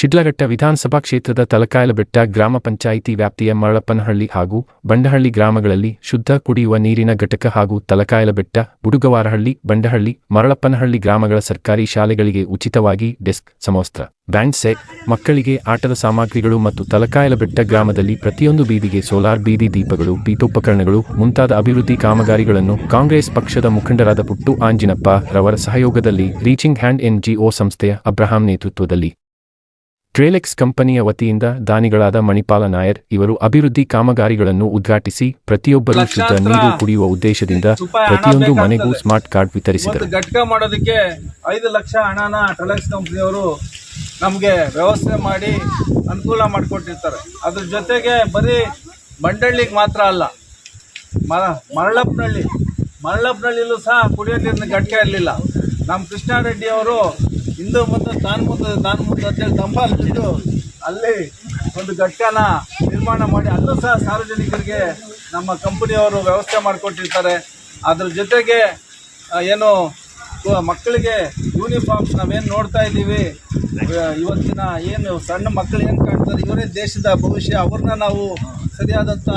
ಶಿಡ್ಲಘಟ್ಟ ವಿಧಾನಸಭಾ ಕ್ಷೇತ್ರದ ತಲಕಾಯಲಬೆಟ್ಟ ಗ್ರಾಮ ಪಂಚಾಯಿತಿ ವ್ಯಾಪ್ತಿಯ ಮರಳಪ್ಪನಹಳ್ಳಿ ಹಾಗೂ ಬಂಡಹಳ್ಳಿ ಗ್ರಾಮಗಳಲ್ಲಿ ಶುದ್ಧ ಕುಡಿಯುವ ನೀರಿನ ಘಟಕ ಹಾಗೂ ತಲಕಾಯಲಬೆಟ್ಟ ಬುಡುಗವಾರಹಳ್ಳಿ ಬಂಡಹಳ್ಳಿ ಮರಳಪ್ಪನಹಳ್ಳಿ ಗ್ರಾಮಗಳ ಸರ್ಕಾರಿ ಶಾಲೆಗಳಿಗೆ ಉಚಿತವಾಗಿ ಡೆಸ್ಕ್ ಸಮವಸ್ತ್ರ ಬ್ಯಾಂಡ್ ಸೆಟ್ ಮಕ್ಕಳಿಗೆ ಆಟದ ಸಾಮಗ್ರಿಗಳು ಮತ್ತು ತಲಕಾಯಲಬೆಟ್ಟ ಗ್ರಾಮದಲ್ಲಿ ಪ್ರತಿಯೊಂದು ಬೀದಿಗೆ ಸೋಲಾರ್ ಬೀದಿ ದೀಪಗಳು ಪೀಠೋಪಕರಣಗಳು ಮುಂತಾದ ಅಭಿವೃದ್ಧಿ ಕಾಮಗಾರಿಗಳನ್ನು ಕಾಂಗ್ರೆಸ್ ಪಕ್ಷದ ಮುಖಂಡರಾದ ಪುಟ್ಟು ಆಂಜಿನಪ್ಪ ರವರ ಸಹಯೋಗದಲ್ಲಿ ರೀಚಿಂಗ್ ಹ್ಯಾಂಡ್ ಎನ್ಜಿಒ ಸಂಸ್ಥೆಯ ಅಬ್ರಹಾಂ ನೇತೃತ್ವದಲ್ಲಿ ಟ್ರೇಲೆಕ್ಸ್ ಕಂಪನಿಯ ವತಿಯಿಂದ ದಾನಿಗಳಾದ ಮಣಿಪಾಲ ನಾಯರ್ ಇವರು ಅಭಿವೃದ್ಧಿ ಕಾಮಗಾರಿಗಳನ್ನು ಉದ್ಘಾಟಿಸಿ ಪ್ರತಿಯೊಬ್ಬರು ಶುದ್ಧ ನೀರು ಕುಡಿಯುವ ಉದ್ದೇಶದಿಂದ ಪ್ರತಿಯೊಂದು ಮನೆಗೂ ಸ್ಮಾರ್ಟ್ ಕಾರ್ಡ್ ವಿತರಿಸಿದರು ಘಟಕ ಮಾಡೋದಕ್ಕೆ ಐದು ಲಕ್ಷ ಹಣನ ಟ್ರೇಲೆಕ್ಸ್ ಕಂಪನಿಯವರು ನಮಗೆ ವ್ಯವಸ್ಥೆ ಮಾಡಿ ಅನುಕೂಲ ಮಾಡಿಕೊಟ್ಟಿರ್ತಾರೆ ಅದ್ರ ಜೊತೆಗೆ ಬರೀ ಮಂಡಳ್ಳಿಗೆ ಮಾತ್ರ ಅಲ್ಲ ಮರ ಮರಳಪ್ಪನಹಳ್ಳಿ ಸಹ ಕುಡಿಯೋ ನೀರಿನ ಘಟಕ ಇರಲಿಲ್ಲ ನಮ್ಮ ಕೃಷ್ಣಾರೆಡ್ಡಿಯವರು ಹಿಂದೆ ಮುಂದೆ ತಾನು ಮುಂದೆ ತಾನು ಮುಂದೆ ಅಂತೇಳಿ ತಂಪಾಲಿಸಿದ್ದು ಅಲ್ಲಿ ಒಂದು ಘಟ್ಟನ ನಿರ್ಮಾಣ ಮಾಡಿ ಅಲ್ಲೂ ಸಹ ಸಾರ್ವಜನಿಕರಿಗೆ ನಮ್ಮ ಕಂಪನಿಯವರು ವ್ಯವಸ್ಥೆ ಮಾಡಿಕೊಟ್ಟಿರ್ತಾರೆ ಅದ್ರ ಜೊತೆಗೆ ಏನು ಮಕ್ಕಳಿಗೆ ಯೂನಿಫಾರ್ಮ್ಸ್ ನಾವೇನು ನೋಡ್ತಾ ಇದ್ದೀವಿ ಇವತ್ತಿನ ಏನು ಸಣ್ಣ ಮಕ್ಕಳು ಏನು ಕಾಣ್ತಾರೆ ಇವರೇ ದೇಶದ ಭವಿಷ್ಯ ಅವ್ರನ್ನ ನಾವು ಸರಿಯಾದಂಥ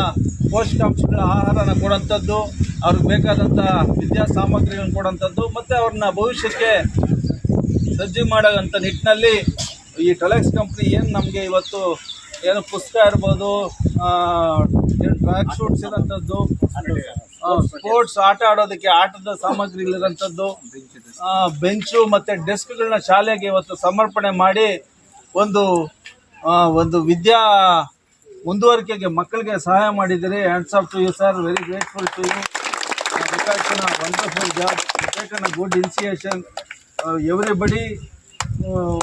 ಪೋಷಕಾಂಶಗಳ ಆಹಾರನ ಕೊಡೋಂಥದ್ದು ಅವ್ರಿಗೆ ಬೇಕಾದಂಥ ವಿದ್ಯಾ ಸಾಮಗ್ರಿಯನ್ನು ಕೊಡೋಂಥದ್ದು ಮತ್ತು ಅವ್ರನ್ನ ಭವಿಷ್ಯಕ್ಕೆ ಸಜ್ಜು ಮಾಡೋಂಥ ನಿಟ್ಟಿನಲ್ಲಿ ಈ ಟೊಲೆಕ್ಸ್ ಕಂಪ್ನಿ ಏನು ನಮಗೆ ಇವತ್ತು ಏನು ಪುಸ್ತಕ ಇರ್ಬೋದು ಟ್ರ್ಯಾಕ್ ಶೂಟ್ಸ್ ಇರೋಂಥದ್ದು ಸ್ಪೋರ್ಟ್ಸ್ ಆಟ ಆಡೋದಕ್ಕೆ ಆಟದ ಸಾಮಗ್ರಿಗಳಿರೋಂಥದ್ದು ಬೆಂಚು ಮತ್ತು ಡೆಸ್ಕ್ಗಳನ್ನ ಶಾಲೆಗೆ ಇವತ್ತು ಸಮರ್ಪಣೆ ಮಾಡಿ ಒಂದು ಒಂದು ವಿದ್ಯಾ ಮುಂದುವರಿಕೆಗೆ ಮಕ್ಕಳಿಗೆ ಸಹಾಯ ಮಾಡಿದ್ದೀರಿ hands off to you sir very grateful to you good initiation Uh, everybody, uh,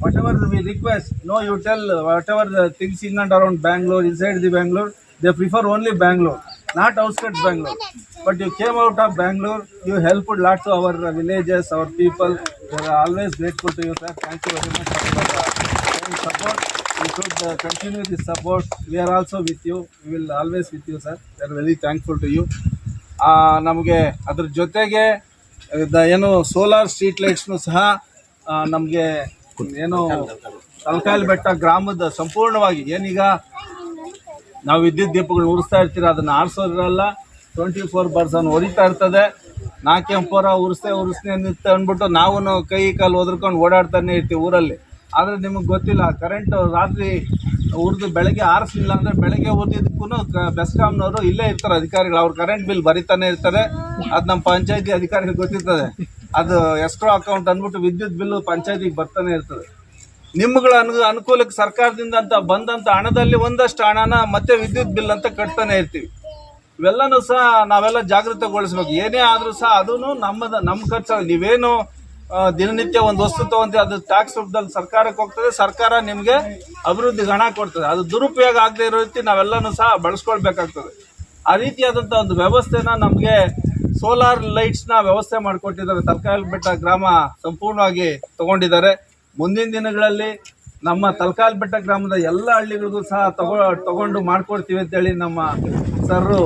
whatever we request, you tell uh, whatever the things in and around Bangalore, inside the Bangalore, they prefer only Bangalore, not outskirts Bangalore. But you came out of Bangalore, you helped lots of our villages, our people. We are always grateful to you, sir. Thank you very much for the support. You should continue this support. We are also with you. We will always with you, sir. We are very thankful to you. Namuge adar jotege ಏನು solar street ಲೈಟ್ಸ್ನು ಸಹ ನಮಗೆ ಏನು ತಲಕಾಯಿ ಬೆಟ್ಟ ಗ್ರಾಮದ ಸಂಪೂರ್ಣವಾಗಿ ಏನೀಗ ನಾವು ವಿದ್ಯುತ್ ದೀಪಗಳು ಉರಿಸ್ತಾ ಇರ್ತೀರ ಅದನ್ನು ಆರಿಸೋದ್ರಲ್ಲ ಟ್ವೆಂಟಿ ಫೋರ್ ಪರ್ಸನ್ ಹೊರಿತಾ ಇರ್ತದೆ ನಾಲ್ಕು ಎಂಪೋರ ಉರಿಸ್ತೇ ಉರಿಸ್ತೇ ನಿಂತ ಅಂದ್ಬಿಟ್ಟು ನಾವು ಕೈ ಕಾಲು ಒದರ್ಕೊಂಡು ಓಡಾಡ್ತಾನೆ ಇರ್ತೀವಿ ಊರಲ್ಲಿ ಆದರೆ ನಿಮಗೆ ಗೊತ್ತಿಲ್ಲ ಕರೆಂಟ್ ರಾತ್ರಿ ಹುರಿದು ಬೆಳಗ್ಗೆ ಆರಿಸ್ಲಿಲ್ಲ ಅಂದರೆ ಬೆಳಗ್ಗೆ ಓದಿದಕ್ಕೂ ಬೆಸ್ಕಾಮ್ನವರು ಇಲ್ಲೇ ಇರ್ತಾರೆ ಅಧಿಕಾರಿಗಳು ಅವ್ರು ಕರೆಂಟ್ ಬಿಲ್ ಬರಿತಾನೆ ಇರ್ತಾರೆ ಅದು ನಮ್ಮ ಪಂಚಾಯತಿ ಅಧಿಕಾರಿಗಳು ಗೊತ್ತಿರ್ತದೆ ಅದು ಎಷ್ಟೋ ಅಕೌಂಟ್ ಅಂದ್ಬಿಟ್ಟು ವಿದ್ಯುತ್ ಬಿಲ್ಲು ಪಂಚಾಯತಿಗೆ ಬರ್ತಾನೆ ಇರ್ತದೆ ನಿಮ್ಗಳ ಅನು ಅನುಕೂಲಕ್ಕೆ ಸರ್ಕಾರದಿಂದ ಅಂತ ಬಂದಂಥ ಹಣದಲ್ಲಿ ಒಂದಷ್ಟು ಹಣನ ಮತ್ತೆ ವಿದ್ಯುತ್ ಬಿಲ್ ಅಂತ ಕಟ್ತಾನೆ ಇರ್ತೀವಿ ಇವೆಲ್ಲನೂ ಸಹ ನಾವೆಲ್ಲ ಜಾಗೃತಗೊಳಿಸ್ಬೇಕು ಏನೇ ಆದರೂ ಸಹ ಅದೂ ನಮ್ಮದ ನಮ್ಮ ಖರ್ಚು ನೀವೇನು ದಿನನಿತ್ಯ ಒಂದು ವಸ್ತು ತಗೊಂತಿ ಅದು ಟ್ಯಾಕ್ಸ್ ರೂಪದಲ್ಲಿ ಸರ್ಕಾರಕ್ಕೆ ಹೋಗ್ತದೆ ಸರ್ಕಾರ ನಿಮಗೆ ಅಭಿವೃದ್ಧಿಗೆ ಹಣ ಕೊಡ್ತದೆ ಅದು ದುರುಪಯೋಗ ಆಗದೆ ಇರೋ ರೀತಿ ನಾವೆಲ್ಲನೂ ಸಹ ಬಳಸ್ಕೊಳ್ಬೇಕಾಗ್ತದೆ ಆ ರೀತಿಯಾದಂಥ ಒಂದು ವ್ಯವಸ್ಥೆನ ನಮಗೆ ಸೋಲಾರ್ ಲೈಟ್ಸ್ನ ವ್ಯವಸ್ಥೆ ಮಾಡಿಕೊಟ್ಟಿದ್ದಾರೆ ತಲಕಾಲ್ ಬೆಟ್ಟ ಗ್ರಾಮ ಸಂಪೂರ್ಣವಾಗಿ ತಗೊಂಡಿದ್ದಾರೆ ಮುಂದಿನ ದಿನಗಳಲ್ಲಿ ನಮ್ಮ ತಲ್ಕಾಲ್ ಬೆಟ್ಟ ಗ್ರಾಮದ ಎಲ್ಲ ಹಳ್ಳಿಗಳಿಗೂ ಸಹ ತಗೋ ತಗೊಂಡು ಮಾಡಿಕೊಡ್ತೀವಿ ಅಂತೇಳಿ ನಮ್ಮ ಸರ್ರು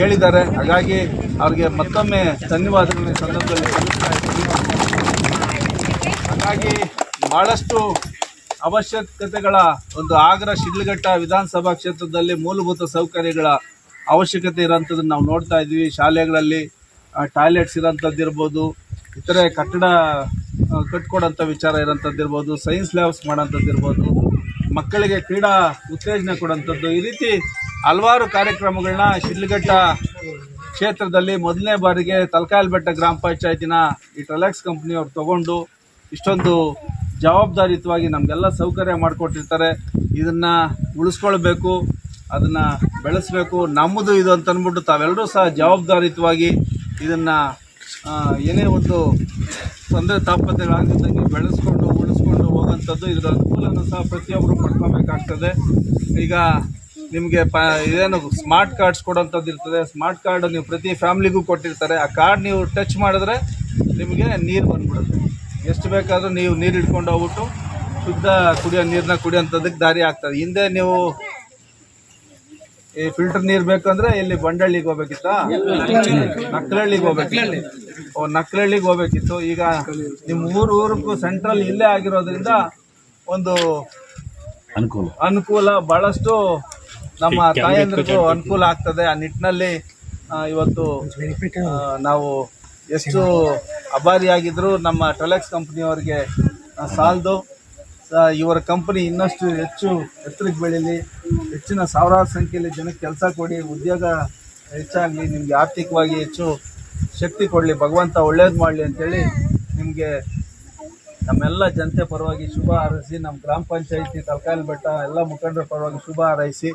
ಹೇಳಿದ್ದಾರೆ ಹಾಗಾಗಿ ಅವ್ರಿಗೆ ಮತ್ತೊಮ್ಮೆ ಧನ್ಯವಾದಗಳು ಸಂದರ್ಭದಲ್ಲಿ ಹಾಗಾಗಿ ಬಹಳಷ್ಟು ಅವಶ್ಯಕತೆಗಳ ಒಂದು ಆಗ್ರ ಶಿಡ್ಲಘಟ್ಟ ವಿಧಾನಸಭಾ ಕ್ಷೇತ್ರದಲ್ಲಿ ಮೂಲಭೂತ ಸೌಕರ್ಯಗಳ ಅವಶ್ಯಕತೆ ಇರೋಂಥದ್ದನ್ನು ನಾವು ನೋಡ್ತಾ ಇದ್ವಿ ಶಾಲೆಗಳಲ್ಲಿ ಟಾಯ್ಲೆಟ್ಸ್ ಇರೋಂಥದ್ದು ಇರ್ಬೋದು ಇತರೆ ಕಟ್ಟಡ ಕಟ್ಕೊಡೋಂಥ ವಿಚಾರ ಇರೋಂಥದ್ದು ಇರ್ಬೋದು ಸೈನ್ಸ್ ಲ್ಯಾಬ್ಸ್ ಮಾಡೋಂಥದ್ದು ಇರ್ಬೋದು ಮಕ್ಕಳಿಗೆ ಕ್ರೀಡಾ ಉತ್ತೇಜನ ಕೊಡೋಂಥದ್ದು ಈ ರೀತಿ ಹಲವಾರು ಕಾರ್ಯಕ್ರಮಗಳನ್ನ ಶಿಡ್ಲಘಟ್ಟ ಕ್ಷೇತ್ರದಲ್ಲಿ ಮೊದಲನೇ ಬಾರಿಗೆ ತಲಕಾಯಲ್ಬೆಟ್ಟ ಬೆಟ್ಟ ಗ್ರಾಮ ಪಂಚಾಯತಿನ ಈ ಟ್ರಲ್ಯಾಕ್ಸ್ ಕಂಪ್ನಿಯವ್ರು ತಗೊಂಡು ಇಷ್ಟೊಂದು ಜವಾಬ್ದಾರಿಯುತವಾಗಿ ನಮಗೆಲ್ಲ ಸೌಕರ್ಯ ಮಾಡಿಕೊಟ್ಟಿರ್ತಾರೆ ಇದನ್ನು ಉಳಿಸ್ಕೊಳ್ಬೇಕು ಅದನ್ನು ಬೆಳೆಸಬೇಕು ನಮ್ಮದು ಇದು ಅಂತ ಅಂದ್ಬಿಟ್ಟು ತಾವೆಲ್ಲರೂ ಸಹ ಜವಾಬ್ದಾರಿಯುತವಾಗಿ ಇದನ್ನು ಏನೇ ಒಂದು ತೊಂದರೆ ತಾಪತ್ರೆಗಳಾಗಿದ್ದಂಗೆ ಬೆಳೆಸ್ಕೊಂಡು ಉಳಿಸ್ಕೊಂಡು ಹೋಗೋಂಥದ್ದು ಇದರ ಅನುಕೂಲನೂ ಸಹ ಪ್ರತಿಯೊಬ್ಬರು ಪಡ್ಕೋಬೇಕಾಗ್ತದೆ ಈಗ ನಿಮಗೆ ಪ ಇದೇನು ಸ್ಮಾರ್ಟ್ ಕಾರ್ಡ್ಸ್ ಕೊಡೋಂಥದ್ದು ಇರ್ತದೆ ಸ್ಮಾರ್ಟ್ ಕಾರ್ಡ್ ನೀವು ಪ್ರತಿ ಫ್ಯಾಮ್ಲಿಗೂ ಕೊಟ್ಟಿರ್ತಾರೆ ಆ ಕಾರ್ಡ್ ನೀವು ಟಚ್ ಮಾಡಿದ್ರೆ ನಿಮಗೆ ನೀರು ಬಂದ್ಬಿಡುತ್ತೆ ಎಷ್ಟು ಬೇಕಾದರೂ ನೀವು ನೀರು ಹಿಡ್ಕೊಂಡು ಹೋಗ್ಬಿಟ್ಟು ಶುದ್ಧ ಕುಡಿಯೋ ನೀರನ್ನ ಕುಡಿಯೋಂಥದ್ದಕ್ಕೆ ದಾರಿ ಆಗ್ತದೆ ಹಿಂದೆ ನೀವು ಈ ಫಿಲ್ಟರ್ ನೀರು ಬೇಕಂದ್ರೆ ಇಲ್ಲಿ ಬಂಡಳ್ಳಿಗೆ ಹೋಗ್ಬೇಕಿತ್ತ ನಕ್ಲಹಳ್ಳಿಗೆ ಹೋಗ್ಬೇಕಿತ್ತು ಓ ನಕ್ಲಹಳ್ಳಿಗೆ ಹೋಗ್ಬೇಕಿತ್ತು ಈಗ ನಿಮ್ಮ ಊರು ಊರಿಗೂ ಸೆಂಟ್ರಲ್ ಇಲ್ಲೇ ಆಗಿರೋದ್ರಿಂದ ಒಂದು ಅನುಕೂಲ ಅನುಕೂಲ ಬಹಳಷ್ಟು ನಮ್ಮ ತಾಯಂದ್ರಿಗೂ ಅನುಕೂಲ ಆಗ್ತದೆ ಆ ನಿಟ್ಟಿನಲ್ಲಿ ಇವತ್ತು ನಾವು ಎಷ್ಟು ಅಭಾರಿಯಾಗಿದ್ದರೂ ನಮ್ಮ ಟೆಲೆಕ್ಸ್ ಕಂಪ್ನಿಯವರಿಗೆ ಸಾಲದು ಇವರ ಕಂಪ್ನಿ ಇನ್ನಷ್ಟು ಹೆಚ್ಚು ಎತ್ತರಕ್ಕೆ ಬೆಳೀಲಿ ಹೆಚ್ಚಿನ ಸಾವಿರಾರು ಸಂಖ್ಯೆಯಲ್ಲಿ ಜನಕ್ಕೆ ಕೆಲಸ ಕೊಡಿ ಉದ್ಯೋಗ ಹೆಚ್ಚಾಗಲಿ ನಿಮಗೆ ಆರ್ಥಿಕವಾಗಿ ಹೆಚ್ಚು ಶಕ್ತಿ ಕೊಡಲಿ ಭಗವಂತ ಒಳ್ಳೇದು ಮಾಡಲಿ ಅಂತೇಳಿ ನಿಮಗೆ ನಮ್ಮೆಲ್ಲ ಜನತೆ ಪರವಾಗಿ ಶುಭ ಹಾರೈಸಿ ನಮ್ಮ ಗ್ರಾಮ ಪಂಚಾಯಿತಿ ತಲಕಾಲಿ ಬೆಟ್ಟ ಎಲ್ಲ ಮುಖಂಡರ ಪರವಾಗಿ ಶುಭ ಹಾರೈಸಿ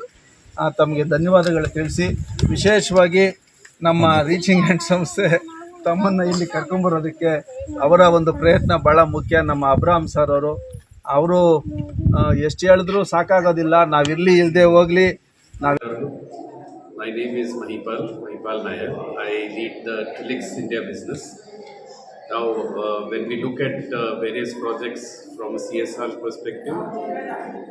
ತಮಗೆ ಧನ್ಯವಾದಗಳು ತಿಳಿಸಿ ವಿಶೇಷವಾಗಿ ನಮ್ಮ ರೀಚಿಂಗ್ ಆ್ಯಂಡ್ ಸಂಸ್ಥೆ ತಮ್ಮನ್ನು ಇಲ್ಲಿ ಕರ್ಕೊಂಬರೋದಕ್ಕೆ ಅವರ ಒಂದು ಪ್ರಯತ್ನ ಭಾಳ ಮುಖ್ಯ ನಮ್ಮ ಅಬ್ರಾಹ್ಮ್ ಸರ್ ಅವರು ಅವರು ಎಷ್ಟು ಹೇಳಿದ್ರು ಸಾಕಾಗೋದಿಲ್ಲ ನಾವಿರಲಿ ಇಲ್ಲದೆ ಹೋಗಲಿ ನಾವು my name is Mahipal Mahipal Nair I lead the Tilix India business ನಾವು when we look at various projects from C S R perspective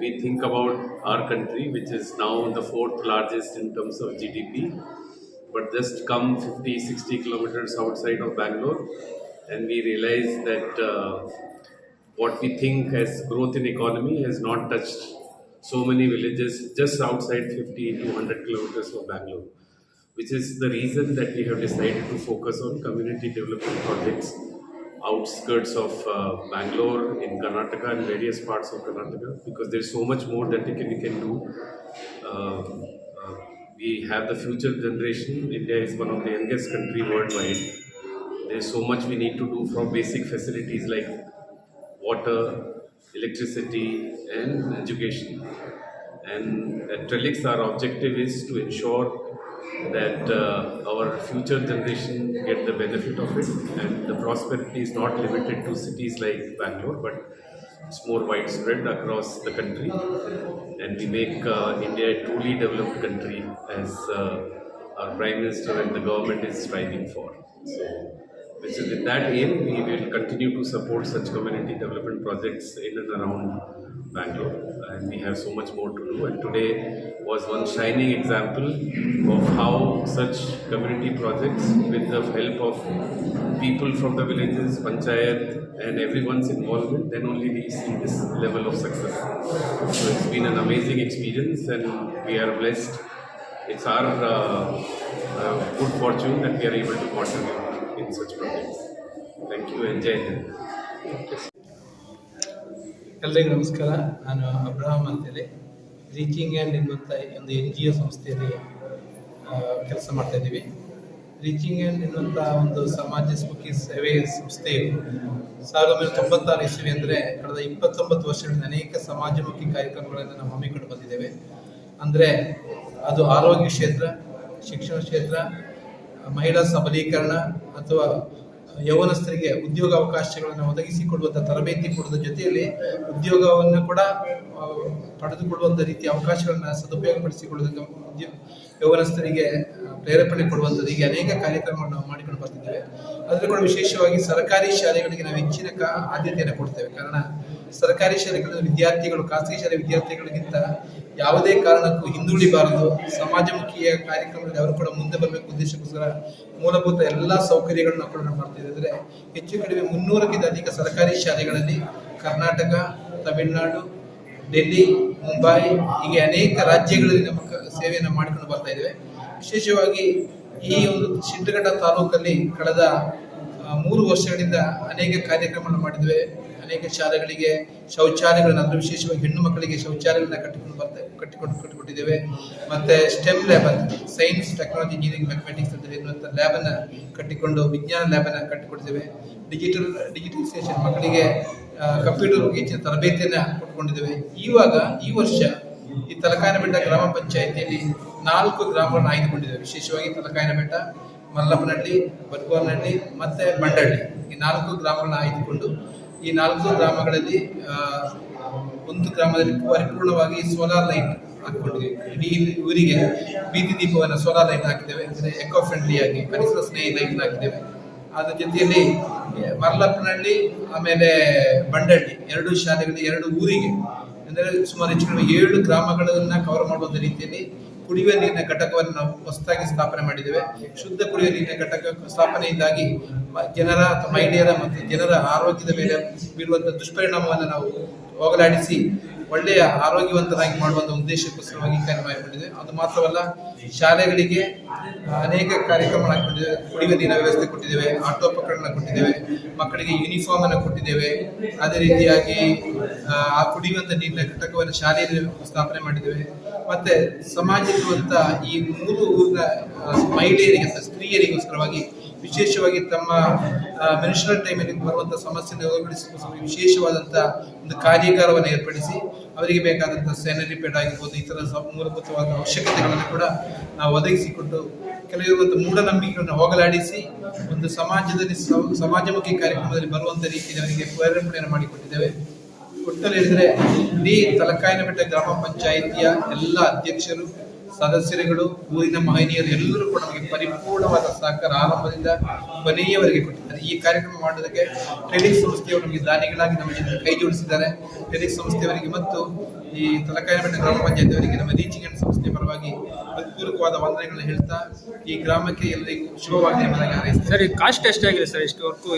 we think about our country which is now the fourth largest in terms of G D P but just come 50, 60 kilometers outside of Bangalore and we realize that uh, what we think as growth in economy has not touched so many villages just outside 50 200 100 kilometers of Bangalore, which is the reason that we have decided to focus on community development projects outskirts of uh, Bangalore, in Karnataka, and various parts of Karnataka, because there's so much more that we can, we can do. Um, we have the future generation. India is one of the youngest country worldwide. There's so much we need to do from basic facilities like water, electricity and education. And at Trellix our objective is to ensure that uh, our future generation get the benefit of it and the prosperity is not limited to cities like Bangalore but it's more widespread across the country, and we make uh, India a truly developed country as uh, our Prime Minister and the government is striving for. So, so with that aim, we will continue to support such community development projects in and around Bangalore. And we have so much more to do. And today was one shining example of how such community projects, with the help of people from the villages, panchayat, and everyone's involvement, then only we see this level of success. So it's been an amazing experience, and we are blessed. It's our uh, uh, good fortune that we are able to contribute. in such Thank ನಮಸ್ಕಾರ ನಾನು ಅಂತ ಅಂತೇಳಿ reaching and ಎನ್ನುವಂಥ ಒಂದು N G O ಸಂಸ್ಥೆಯಲ್ಲಿ ಕೆಲಸ ಮಾಡ್ತಾ ಇದ್ದೀವಿ ರೀಚಿಂಗ್ ಆ್ಯಂಡ್ ಎನ್ನುವಂಥ ಒಂದು ಸಮಾಜಮುಖಿ ಸೇವೆ ಸಂಸ್ಥೆಯು ಸಾವಿರದ ಒಂಬೈನೂರ ತೊಂಬತ್ತಾರು ಇಸ್ವಿ ಅಂದರೆ ಕಳೆದ ಇಪ್ಪತ್ತೊಂಬತ್ತು ವರ್ಷಗಳಿಂದ ಅನೇಕ ಸಮಾಜಮುಖಿ ಕಾರ್ಯಕ್ರಮಗಳನ್ನು ನಾವು ಹಮ್ಮಿಕೊಂಡು ಬಂದಿದ್ದೇವೆ ಅಂದರೆ ಅದು ಆರೋಗ್ಯ ಕ್ಷೇತ್ರ ಶಿಕ್ಷಣ ಕ್ಷೇತ್ರ ಮಹಿಳಾ ಸಬಲೀಕರಣ ಅಥವಾ ಯೌವನಸ್ಥರಿಗೆ ಉದ್ಯೋಗ ಅವಕಾಶಗಳನ್ನು ಒದಗಿಸಿಕೊಡುವಂಥ ತರಬೇತಿ ಕೊಡುವ ಜೊತೆಯಲ್ಲಿ ಉದ್ಯೋಗವನ್ನು ಕೂಡ ಪಡೆದುಕೊಳ್ಳುವಂಥ ರೀತಿಯ ಅವಕಾಶಗಳನ್ನು ಸದುಪಯೋಗಪಡಿಸಿಕೊಳ್ಳುವುದಕ್ಕೆ ಉದ್ಯೋಗ ಯೌವನಸ್ಥರಿಗೆ ಪ್ರೇರೇಪಣೆ ಕೊಡುವಂಥದ್ದು ಹೀಗೆ ಅನೇಕ ಕಾರ್ಯಕ್ರಮಗಳನ್ನು ನಾವು ಮಾಡಿಕೊಂಡು ಬರ್ತಿದ್ದೇವೆ ಅದರಲ್ಲೂ ಕೂಡ ವಿಶೇಷವಾಗಿ ಸರ್ಕಾರಿ ಶಾಲೆಗಳಿಗೆ ನಾವು ಹೆಚ್ಚಿನ ಆದ್ಯತೆಯನ್ನು ಕೊಡ್ತೇವೆ ಕಾರಣ ಸರ್ಕಾರಿ ಶಾಲೆಗಳಲ್ಲಿ ವಿದ್ಯಾರ್ಥಿಗಳು ಖಾಸಗಿ ಶಾಲೆ ವಿದ್ಯಾರ್ಥಿಗಳಿಗಿಂತ ಯಾವುದೇ ಕಾರಣಕ್ಕೂ ಹಿಂದುಳಿಬಾರದು ಸಮಾಜಮುಖಿಯ ಕಾರ್ಯಕ್ರಮದಲ್ಲಿ ಅವರು ಕೂಡ ಮುಂದೆ ಬರಬೇಕು ಉದ್ದೇಶಕ್ಕೋಸ್ಕರ ಮೂಲಭೂತ ಎಲ್ಲ ಸೌಕರ್ಯಗಳನ್ನು ಕೂಡ ಮಾಡ್ತಿದ್ದೆ ಅಂದರೆ ಹೆಚ್ಚು ಕಡಿಮೆ ಮುನ್ನೂರಕ್ಕಿಂತ ಅಧಿಕ ಸರ್ಕಾರಿ ಶಾಲೆಗಳಲ್ಲಿ ಕರ್ನಾಟಕ ತಮಿಳುನಾಡು ಡೆಲ್ಲಿ ಮುಂಬೈ ಹೀಗೆ ಅನೇಕ ರಾಜ್ಯಗಳಲ್ಲಿ ನಮ್ಮ ಸೇವೆಯನ್ನು ಮಾಡಿಕೊಂಡು ಬರ್ತಾ ಇದ್ದೇವೆ ವಿಶೇಷವಾಗಿ ಈ ಒಂದು ಶಿಡ್ಲಘಟ್ಟ ತಾಲೂಕಲ್ಲಿ ಕಳೆದ ಮೂರು ವರ್ಷಗಳಿಂದ ಅನೇಕ ಕಾರ್ಯಕ್ರಮಗಳನ್ನು ಮಾಡಿದ್ದೇವೆ ಅನೇಕ ಶಾಲೆಗಳಿಗೆ ಶೌಚಾಲಯಗಳನ್ನ ಅಂದ್ರೆ ವಿಶೇಷವಾಗಿ ಹೆಣ್ಣು ಮಕ್ಕಳಿಗೆ ಶೌಚಾಲಯಗಳನ್ನ ಕಟ್ಟಿಕೊಂಡು ಬರ್ತಾ ಕಟ್ಟಿಕೊಂಡು ಕಟ್ಟಿಕೊಟ್ಟಿದ್ದೇವೆ ಮತ್ತೆ ಸ್ಟೆಮ್ ಲ್ಯಾಬ್ ಅಂತ ಸೈನ್ಸ್ ಟೆಕ್ನಾಲಜಿ ಇಂಜಿನಿಯರಿಂಗ್ ಮ್ಯಾಥಮೆಟಿಕ್ಸ್ ಅಂತ ಇರುವಂಥ ಅನ್ನ ಕಟ್ಟಿಕೊಂಡು ವಿಜ್ಞಾನ ಲ್ಯಾಬನ್ನ ಕಟ್ಟಿಕೊಡ್ತೇವೆ ಡಿಜಿಟಲ್ ಡಿಜಿಟಲೈಸೇಷನ್ ಮಕ್ಕಳಿಗೆ ಕಂಪ್ಯೂಟರ್ ಹೆಚ್ಚಿನ ತರಬೇತಿಯನ್ನ ಕೊಟ್ಕೊಂಡಿದ್ದೇವೆ ಇವಾಗ ಈ ವರ್ಷ ಈ ತಲಕಾಯನ ಬೆಟ್ಟ ಗ್ರಾಮ ಪಂಚಾಯಿತಿಯಲ್ಲಿ ನಾಲ್ಕು ಗ್ರಾಮಗಳನ್ನು ಆಯ್ದುಕೊಂಡಿದ್ದೇವೆ ವಿಶೇಷವಾಗಿ ತಲಕಾಯನ ಬೆಟ್ಟ ಮಲ್ಲಪ್ಪನಹಳ್ಳಿ ಬದುಕೋನಹಳ್ಳಿ ಮತ್ತೆ ಮಂಡಳ್ಳಿ ಈ ನಾಲ್ಕು ಗ್ರಾಮಗಳನ್ನ ಆಯ್ದುಕೊಂಡು ಈ ನಾಲ್ಕು ಗ್ರಾಮಗಳಲ್ಲಿ ಒಂದು ಗ್ರಾಮದಲ್ಲಿ ಪರಿಪೂರ್ಣವಾಗಿ ಸೋಲಾರ್ ಲೈಟ್ ಹಾಕೊಂಡಿದೆ ಇಡೀ ಊರಿಗೆ ಬೀದಿ ದೀಪವನ್ನು ಸೋಲಾರ್ ಲೈಟ್ ಹಾಕಿದ್ದೇವೆ ಅಂದರೆ ಎಕೋ ಫ್ರೆಂಡ್ಲಿ ಆಗಿ ಪರಿಸರ ಸ್ನೇಹಿ ಲೈಟ್ ಹಾಕಿದ್ದೇವೆ ಅದ್ರ ಜೊತೆಯಲ್ಲಿ ಮರ್ಲಪ್ಪನಹಳ್ಳಿ ಆಮೇಲೆ ಬಂಡಳ್ಳಿ ಎರಡು ಶಾಲೆಗಳಿಗೆ ಎರಡು ಊರಿಗೆ ಅಂದರೆ ಸುಮಾರು ಹೆಚ್ಚು ಕಡಿಮೆ ಏಳು ಗ್ರಾಮಗಳನ್ನು ಕವರ್ ಮಾಡುವಂಥ ರೀತಿಯಲ್ಲಿ ಕುಡಿಯುವ ನೀರಿನ ಘಟಕವನ್ನು ನಾವು ಹೊಸದಾಗಿ ಸ್ಥಾಪನೆ ಮಾಡಿದ್ದೇವೆ ಶುದ್ಧ ಕುಡಿಯುವ ನೀರಿನ ಘಟಕ ಸ್ಥಾಪನೆಯಿಂದಾಗಿ ಜನರ ಮಹಿಳೆಯರ ಮತ್ತು ಜನರ ಆರೋಗ್ಯದ ಮೇಲೆ ಬೀರುವಂತಹ ದುಷ್ಪರಿಣಾಮವನ್ನು ನಾವು ಹೋಗಲಾಡಿಸಿ ಒಳ್ಳೆಯ ಆರೋಗ್ಯವಂತರಾಗಿ ಮಾಡುವಂಥ ಉದ್ದೇಶಕ್ಕೋಸ್ಕರವಾಗಿ ಕಾರ್ಯ ಮಾಡಿಕೊಂಡಿದೆ ಅದು ಮಾತ್ರವಲ್ಲ ಶಾಲೆಗಳಿಗೆ ಅನೇಕ ಕಾರ್ಯಕ್ರಮ ಕುಡಿಯುವ ನೀರಿನ ವ್ಯವಸ್ಥೆ ಕೊಟ್ಟಿದ್ದೇವೆ ಆಟೋಪಕರಣ ಕೊಟ್ಟಿದ್ದೇವೆ ಮಕ್ಕಳಿಗೆ ಯೂನಿಫಾರ್ಮ್ ಅನ್ನು ಕೊಟ್ಟಿದ್ದೇವೆ ಅದೇ ರೀತಿಯಾಗಿ ಆ ಕುಡಿಯುವಂಥ ನೀರಿನ ಘಟಕವನ್ನು ಶಾಲೆಯಲ್ಲಿ ಸ್ಥಾಪನೆ ಮಾಡಿದ್ದೇವೆ ಮತ್ತೆ ಸಮಾಜದಲ್ಲಿರುವಂಥ ಈ ಮೂರು ಊರಿನ ಮಹಿಳೆಯರಿಗೆ ಸ್ತ್ರೀಯರಿಗೋಸ್ಕರವಾಗಿ ವಿಶೇಷವಾಗಿ ತಮ್ಮ ಮೆನ್ಷನಲ್ ಟೈಮಲ್ಲಿ ಬರುವಂಥ ಸಮಸ್ಯೆಯನ್ನು ಹೋಗಡಿಸುವ ವಿಶೇಷವಾದಂಥ ಒಂದು ಕಾರ್ಯಾಗಾರವನ್ನು ಏರ್ಪಡಿಸಿ ಅವರಿಗೆ ಬೇಕಾದಂತಹ ಸ್ಯಾನರಿ ಪ್ಯಾಡ್ ಆಗಿರ್ಬೋದು ಇತರ ಮೂಲಭೂತವಾದ ಅವಶ್ಯಕತೆಗಳನ್ನು ಕೂಡ ನಾವು ಒದಗಿಸಿಕೊಂಡು ಕೆಲವಿರುವಂಥ ಮೂಢನಂಬಿಕೆಗಳನ್ನು ಹೋಗಲಾಡಿಸಿ ಒಂದು ಸಮಾಜದಲ್ಲಿ ಸಮಾಜಮುಖಿ ಕಾರ್ಯಕ್ರಮದಲ್ಲಿ ಬರುವಂತಹ ರೀತಿಯಲ್ಲಿ ಅವರಿಗೆ ಪ್ರೇರಣೆಯನ್ನು ಮಾಡಿಕೊಟ್ಟಿದ್ದೇವೆ ಒಟ್ಟಲ್ಲಿ ಹೇಳಿದರೆ ಇಡೀ ತಲಕಾಯಿನ ಬೆಟ್ಟ ಗ್ರಾಮ ಪಂಚಾಯಿತಿಯ ಎಲ್ಲ ಅಧ್ಯಕ್ಷರು ಸದಸ್ಯರುಗಳು ಊರಿನ ಮಹನೀಯರು ಎಲ್ಲರೂ ಕೂಡ ನಮಗೆ ಪರಿಪೂರ್ಣವಾದ ಸಹಕಾರ ಆರಂಭದಿಂದ ಕೊನೆಯವರೆಗೆ ಕೊಟ್ಟಿದ್ದಾರೆ ಈ ಕಾರ್ಯಕ್ರಮ ಮಾಡೋದಕ್ಕೆ ಟೆಲಿಕ್ ಸಂಸ್ಥೆಯವರು ನಮಗೆ ದಾನಿಗಳಾಗಿ ನಮ್ಮ ಜನರು ಕೈ ಜೋಡಿಸಿದ್ದಾರೆ ಟೆಲಿಕ್ ಸಂಸ್ಥೆಯವರಿಗೆ ಮತ್ತು ಈ ಬೆಟ್ಟ ಗ್ರಾಮ ಅವರಿಗೆ ನಮ್ಮ ರೀಚಿಂಗ್ ಅಂಡ್ ಸಂಸ್ಥೆ ಪರವಾಗಿ ಹೃತ್ಪೂರ್ವಕವಾದ ವಂದನೆಗಳನ್ನು ಹೇಳ್ತಾ ಈ ಗ್ರಾಮಕ್ಕೆ ಎಲ್ಲರಿಗೂ ಶುಭವಾಗಿ ಸರ್ ಕಾಸ್ಟ್ ಎಷ್ಟಾಗಿದೆ ಸರ್ ಇಷ್ಟುವರೆಗೂ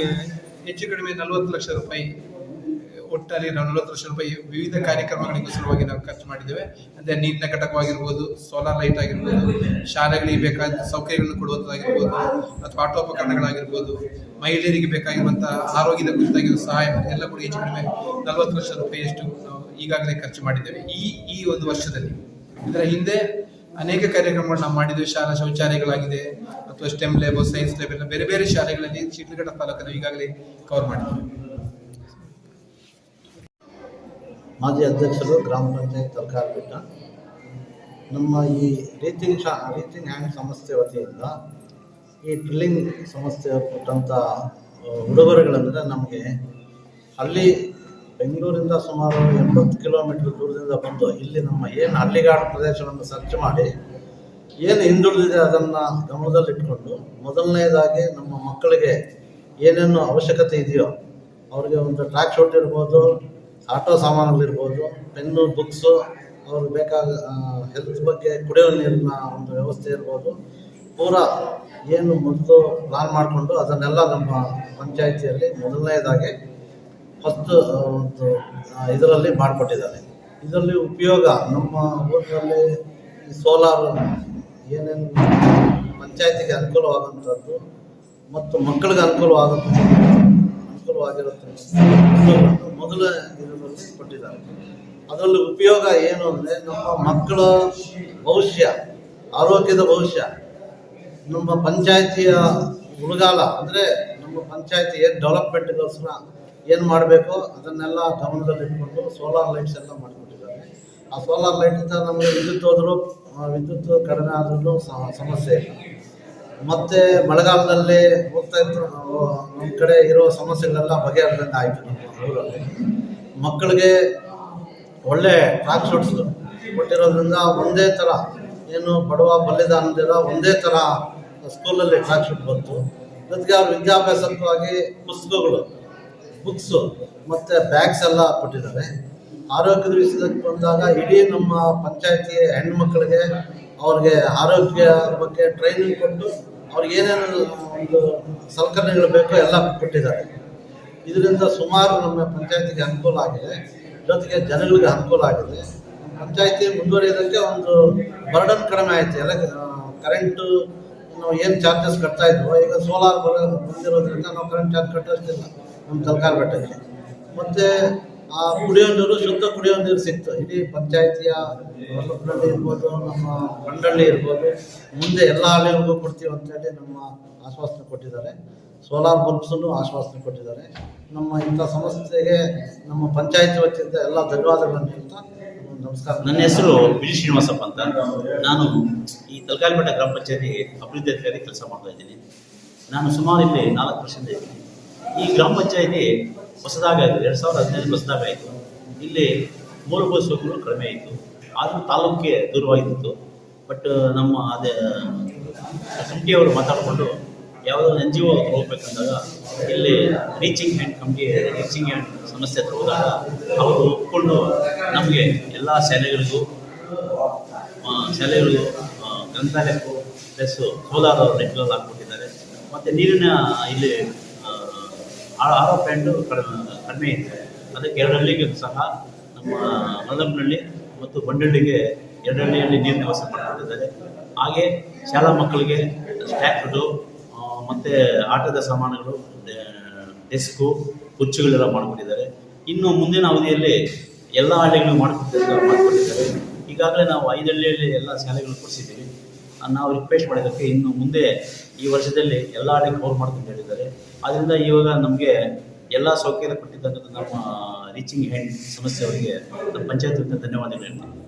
ಹೆಚ್ಚು ಕಡಿಮೆ ನಲವತ್ತು ಲಕ್ಷ ರೂಪಾಯಿ ನಾವು ನಲವತ್ತು ಲಕ್ಷ ರೂಪಾಯಿ ವಿವಿಧ ಸಲುವಾಗಿ ನಾವು ಖರ್ಚು ಮಾಡಿದ್ದೇವೆ ಅಂದ್ರೆ ನೀರಿನ ಘಟಕವಾಗಿರ್ಬೋದು ಸೋಲಾರ್ ಲೈಟ್ ಆಗಿರ್ಬೋದು ಶಾಲೆಗಳಿಗೆ ಬೇಕಾದ ಸೌಕರ್ಯಗಳನ್ನು ಕೊಡುವಂಥದ್ದಾಗಿರ್ಬೋದು ಅಥವಾ ಆಟೋಪಕರಣಗಳಾಗಿರ್ಬೋದು ಮಹಿಳೆಯರಿಗೆ ಬೇಕಾಗಿರುವಂಥ ಆರೋಗ್ಯದ ಕುರಿತಾಗಿರುವ ಸಹಾಯ ಎಲ್ಲ ಕೂಡ ಹೆಚ್ಚು ಕಡಿಮೆ ನಲವತ್ತು ಲಕ್ಷ ರೂಪಾಯಿಯಷ್ಟು ನಾವು ಈಗಾಗಲೇ ಖರ್ಚು ಮಾಡಿದ್ದೇವೆ ಈ ಈ ಒಂದು ವರ್ಷದಲ್ಲಿ ಇದರ ಹಿಂದೆ ಅನೇಕ ಕಾರ್ಯಕ್ರಮಗಳು ನಾವು ಮಾಡಿದ್ದೇವೆ ಶಾಲಾ ಶೌಚಾಲಯಗಳಾಗಿದೆ ಅಥವಾ ಸ್ಟೆಮ್ ಲ್ಯಾಬ್ ಸೈನ್ಸ್ ಲ್ಯಾಬ್ ಬೇರೆ ಬೇರೆ ಶಾಲೆಗಳಲ್ಲಿ ಶಿಡ್ಲಘಟ್ಟ ತಾಲೂಕನ್ನು ಈಗಾಗಲೇ ಕವರ್ ಮಾಡಿದ್ದೇವೆ ಮಾಜಿ ಅಧ್ಯಕ್ಷರು ಗ್ರಾಮ ಪಂಚಾಯತ್ ಬಿಟ್ಟ ನಮ್ಮ ಈ ರೀತಿಂಗ್ ಶಾ ರೀತಿಂಗ್ ಸಂಸ್ಥೆ ವತಿಯಿಂದ ಈ ಟ್ರಿಲ್ಲಿಂಗ್ ಸಂಸ್ಥೆ ಕೊಟ್ಟಂಥ ಉಡುಗೊರೆಗಳೆಂದರೆ ನಮಗೆ ಅಲ್ಲಿ ಬೆಂಗಳೂರಿಂದ ಸುಮಾರು ಎಂಬತ್ತು ಕಿಲೋಮೀಟ್ರ್ ದೂರದಿಂದ ಬಂದು ಇಲ್ಲಿ ನಮ್ಮ ಏನು ಹಳ್ಳಿಗಾಡು ಪ್ರದೇಶವನ್ನು ಸರ್ಚ್ ಮಾಡಿ ಏನು ಹಿಂದುಳಿದಿದೆ ಅದನ್ನು ಗಮನದಲ್ಲಿಟ್ಕೊಂಡು ಮೊದಲನೇದಾಗಿ ನಮ್ಮ ಮಕ್ಕಳಿಗೆ ಏನೇನು ಅವಶ್ಯಕತೆ ಇದೆಯೋ ಅವ್ರಿಗೆ ಒಂದು ಟ್ರ್ಯಾಕ್ ಶೂಟ್ ಇರ್ಬೋದು ಆಟೋ ಸಾಮಾನುಗಳಿರ್ಬೋದು ಪೆನ್ನು ಬುಕ್ಸು ಅವ್ರಿಗೆ ಬೇಕಾದ ಹೆಲ್ತ್ ಬಗ್ಗೆ ಕುಡಿಯೋ ನೀರಿನ ಒಂದು ವ್ಯವಸ್ಥೆ ಇರ್ಬೋದು ಪೂರಾ ಏನು ಮೊದಲು ಪ್ಲಾನ್ ಮಾಡಿಕೊಂಡು ಅದನ್ನೆಲ್ಲ ನಮ್ಮ ಪಂಚಾಯಿತಿಯಲ್ಲಿ ಮೊದಲನೇದಾಗಿ ಫಸ್ಟ್ ಒಂದು ಇದರಲ್ಲಿ ಮಾಡಿಕೊಟ್ಟಿದ್ದಾರೆ ಇದರಲ್ಲಿ ಉಪಯೋಗ ನಮ್ಮ ಊರಿನಲ್ಲಿ ಈ ಸೋಲಾರು ಏನೇನು ಪಂಚಾಯತಿಗೆ ಅನುಕೂಲವಾದಂಥದ್ದು ಮತ್ತು ಮಕ್ಕಳಿಗೆ ಅನುಕೂಲವಾದಂಥದ್ದು ಅನುಕೂಲವಾಗಿರುತ್ತೆ ಮೊದಲೇ ಕೊಟ್ಟಿದ್ದಾರೆ ಅದರಲ್ಲಿ ಉಪಯೋಗ ಏನು ಅಂದರೆ ನಮ್ಮ ಮಕ್ಕಳ ಭವಿಷ್ಯ ಆರೋಗ್ಯದ ಭವಿಷ್ಯ ನಮ್ಮ ಪಂಚಾಯತಿಯ ಉಳಗಾಲ ಅಂದರೆ ನಮ್ಮ ಪಂಚಾಯತಿ ಏನು ಡೆವಲಪ್ಮೆಂಟ್ಗೋಸ್ಕರ ಏನು ಮಾಡಬೇಕು ಅದನ್ನೆಲ್ಲ ಗಮನದಲ್ಲಿ ಇಟ್ಕೊಂಡು ಸೋಲಾರ್ ಲೈಟ್ಸ್ ಎಲ್ಲ ಮಾಡಿಕೊಟ್ಟಿದ್ದಾರೆ ಆ ಸೋಲಾರ್ ಲೈಟಿಂದ ನಮಗೆ ವಿದ್ಯುತ್ ಹೋದರೂ ವಿದ್ಯುತ್ ಕಡಿಮೆ ಆದ್ರೂ ಸಮಸ್ಯೆ ಇಲ್ಲ ಮತ್ತು ಮಳೆಗಾಲದಲ್ಲಿ ಹೋಗ್ತಾ ಇತ್ತು ನಮ್ಮ ಕಡೆ ಇರೋ ಸಮಸ್ಯೆಗಳೆಲ್ಲ ಬಗೆಹರಿದಂಗೆ ಆಯಿತು ನಮ್ಮ ಊರಲ್ಲಿ ಮಕ್ಕಳಿಗೆ ಒಳ್ಳೆ ಟ್ರಾಕ್ ಶೂಟ್ಸ್ ಕೊಟ್ಟಿರೋದ್ರಿಂದ ಒಂದೇ ಥರ ಏನು ಬಡವ ಅನ್ನೋದಿಲ್ಲ ಒಂದೇ ಥರ ಸ್ಕೂಲಲ್ಲಿ ಟ್ರಾಕ್ ಶೂಟ್ ಬಂತು ಜೊತೆಗೆ ಅವ್ರ ವಿದ್ಯಾಭ್ಯಾಸಕ್ಕಾಗಿ ಪುಸ್ತಕಗಳು ಬುಕ್ಸು ಮತ್ತು ಬ್ಯಾಗ್ಸ್ ಎಲ್ಲ ಕೊಟ್ಟಿದ್ದಾರೆ ಆರೋಗ್ಯದ ವಿಷಯಕ್ಕೆ ಬಂದಾಗ ಇಡೀ ನಮ್ಮ ಪಂಚಾಯತಿ ಮಕ್ಕಳಿಗೆ ಅವ್ರಿಗೆ ಆರೋಗ್ಯ ಬಗ್ಗೆ ಟ್ರೈನಿಂಗ್ ಕೊಟ್ಟು ಅವ್ರಿಗೆ ಏನೇನು ಒಂದು ಸಲಕರಣೆಗಳು ಬೇಕೋ ಎಲ್ಲ ಕೊಟ್ಟಿದ್ದಾರೆ ಇದರಿಂದ ಸುಮಾರು ನಮ್ಮ ಪಂಚಾಯತಿಗೆ ಅನುಕೂಲ ಆಗಿದೆ ಜೊತೆಗೆ ಜನಗಳಿಗೆ ಅನುಕೂಲ ಆಗಿದೆ ಪಂಚಾಯತಿ ಮುಂದುವರಿಯೋದಕ್ಕೆ ಒಂದು ಬರ್ಡನ್ ಕಡಿಮೆ ಆಯಿತು ಎಲ್ಲ ಕರೆಂಟು ನಾವು ಏನು ಚಾರ್ಜಸ್ ಕಟ್ತಾ ಇದ್ವೋ ಈಗ ಸೋಲಾರ್ ಬರ ಬಂದಿರೋದ್ರಿಂದ ನಾವು ಕರೆಂಟ್ ಚಾರ್ಜ್ ಕಟ್ಟೋಷ್ಟಿಲ್ಲ ನಮ್ಮ ಬೆಟ್ಟಕ್ಕೆ ಮತ್ತು ಆ ಕುಡಿಯೋ ನೀರು ಶುದ್ಧ ಕುಡಿಯೋ ನೀರು ಸಿಕ್ತು ಇಡೀ ಪಂಚಾಯತಿಯ ಹೊಲಪಳ್ಳಿ ಇರ್ಬೋದು ನಮ್ಮ ಮಂಡಳ್ಳಿ ಇರ್ಬೋದು ಮುಂದೆ ಎಲ್ಲ ಹಳ್ಳಿಗಳಿಗೂ ಕೊಡ್ತೀವಿ ಅಂತೇಳಿ ನಮ್ಮ ಆಶ್ವಾಸನೆ ಕೊಟ್ಟಿದ್ದಾರೆ ಸೋಲಾರ್ ಬಲ್ಬ್ಸನ್ನು ಆಶ್ವಾಸನೆ ಕೊಟ್ಟಿದ್ದಾರೆ ನಮ್ಮ ಇಂಥ ಸಂಸ್ಥೆಗೆ ನಮ್ಮ ಪಂಚಾಯತಿ ವತಿಯಿಂದ ಎಲ್ಲ ಧನ್ಯವಾದಗಳನ್ನು ಹೇಳ್ತಾ ನಮಸ್ಕಾರ ನನ್ನ ಹೆಸರು ಬಿ ಶ್ರೀನಿವಾಸಪ್ಪ ಅಂತ ನಾನು ಈ ತಲಕಾಲಿಪೇಟೆ ಗ್ರಾಮ ಪಂಚಾಯತಿಗೆ ಅಭಿವೃದ್ಧಿ ಅಧಿಕಾರಿ ಕೆಲಸ ಮಾಡ್ತಾ ಇದ್ದೀನಿ ನಾನು ಸುಮಾರು ಇಲ್ಲಿ ನಾಲ್ಕು ವರ್ಷದಿಂದ ಇದ್ದೀನಿ ಈ ಗ್ರಾಮ ಪಂಚಾಯತಿ ಹೊಸದಾಗಿ ಆಯಿತು ಎರಡು ಸಾವಿರದ ಹದಿನೈದು ಹೊಸದಾಗಾಯಿತು ಆಯಿತು ಇಲ್ಲಿ ಮೂಲಭೂತ ಸೌಕರ್ಯಗಳು ಕಡಿಮೆ ಆಯಿತು ಆದರೂ ತಾಲೂಕಿಗೆ ದೂರವಾಗಿತ್ತು ಬಟ್ ನಮ್ಮ ಅದೇ ಅವರು ಮಾತಾಡಿಕೊಂಡು ಯಾವುದೋ ಎನ್ ಜಿ ಓ ಹೋಗ್ಬೇಕಂದಾಗ ಇಲ್ಲಿ reaching hand committee reaching hand ಸಮಸ್ಯೆ ಹತ್ರ ಹೋದಾಗ ಅವರು ಒಪ್ಕೊಂಡು ನಮಗೆ ಎಲ್ಲ ಶಾಲೆಗಳಿಗೂ ಶಾಲೆಗಳು ಗ್ರಂಥಾಲಯಕ್ಕೂ ಪ್ಲಸ್ ಕೋಲಾರ ನೆಟ್ಗಳಲ್ಲಿ ಹಾಕ್ಕೊಟ್ಟಿದ್ದಾರೆ ಮತ್ತು ನೀರಿನ ಇಲ್ಲಿ ಆರೋ ಪ್ಯಾಂಟು ಕಡಿಮೆ ಇದೆ ಅದಕ್ಕೆ ಎರಡು ಹಳ್ಳಿಗೆ ಸಹ ನಮ್ಮ ಮಲ್ಲಮ್ಮನಹಳ್ಳಿ ಮತ್ತು ಬಂಡಳ್ಳಿಗೆ ಎರಡು ಹಳ್ಳಿಯಲ್ಲಿ ನೀರು ವ್ಯವಸ್ಥೆ ಮಾಡಿಕೊಂಡಿದ್ದಾರೆ ಹಾಗೆ ಶಾಲಾ ಮಕ್ಕಳಿಗೆ ಸ್ಟ್ಯಾಕ್ಟು ಮತ್ತು ಆಟದ ಸಾಮಾನುಗಳು ಡೆಸ್ಕು ಕುರ್ಚಿಗಳೆಲ್ಲ ಮಾಡಿಕೊಂಡಿದ್ದಾರೆ ಇನ್ನು ಮುಂದಿನ ಅವಧಿಯಲ್ಲಿ ಎಲ್ಲ ಹಳ್ಳಿಗಳು ಮಾಡಿಕೊಂಡಿದ್ದಾರೆ ಈಗಾಗಲೇ ನಾವು ಐದು ಹಳ್ಳಿಯಲ್ಲಿ ಎಲ್ಲ ಶಾಲೆಗಳು ಕೊಡಿಸಿದ್ದೀವಿ ನಾವು ರಿಕ್ವೆಸ್ಟ್ ಮಾಡಿದಕ್ಕೆ ಇನ್ನು ಮುಂದೆ ಈ ವರ್ಷದಲ್ಲಿ ಎಲ್ಲ ಹಳ್ಳಿ ಕವರ್ ಮಾಡ್ಕೊಂಡು ಹೇಳಿದ್ದಾರೆ ಅದರಿಂದ ಇವಾಗ ನಮಗೆ ಎಲ್ಲ ಸೌಕರ್ಯ ಕೊಟ್ಟಿದ್ದಂಥದ್ದು ನಮ್ಮ ರೀಚಿಂಗ್ ಹ್ಯಾಂಡ್ ಸಮಸ್ಯೆ ಅವರಿಗೆ ನಮ್ಮ ಪಂಚಾಯತ್ ಧನ್ಯವಾದಗಳು ಹೇಳ್ತೀನಿ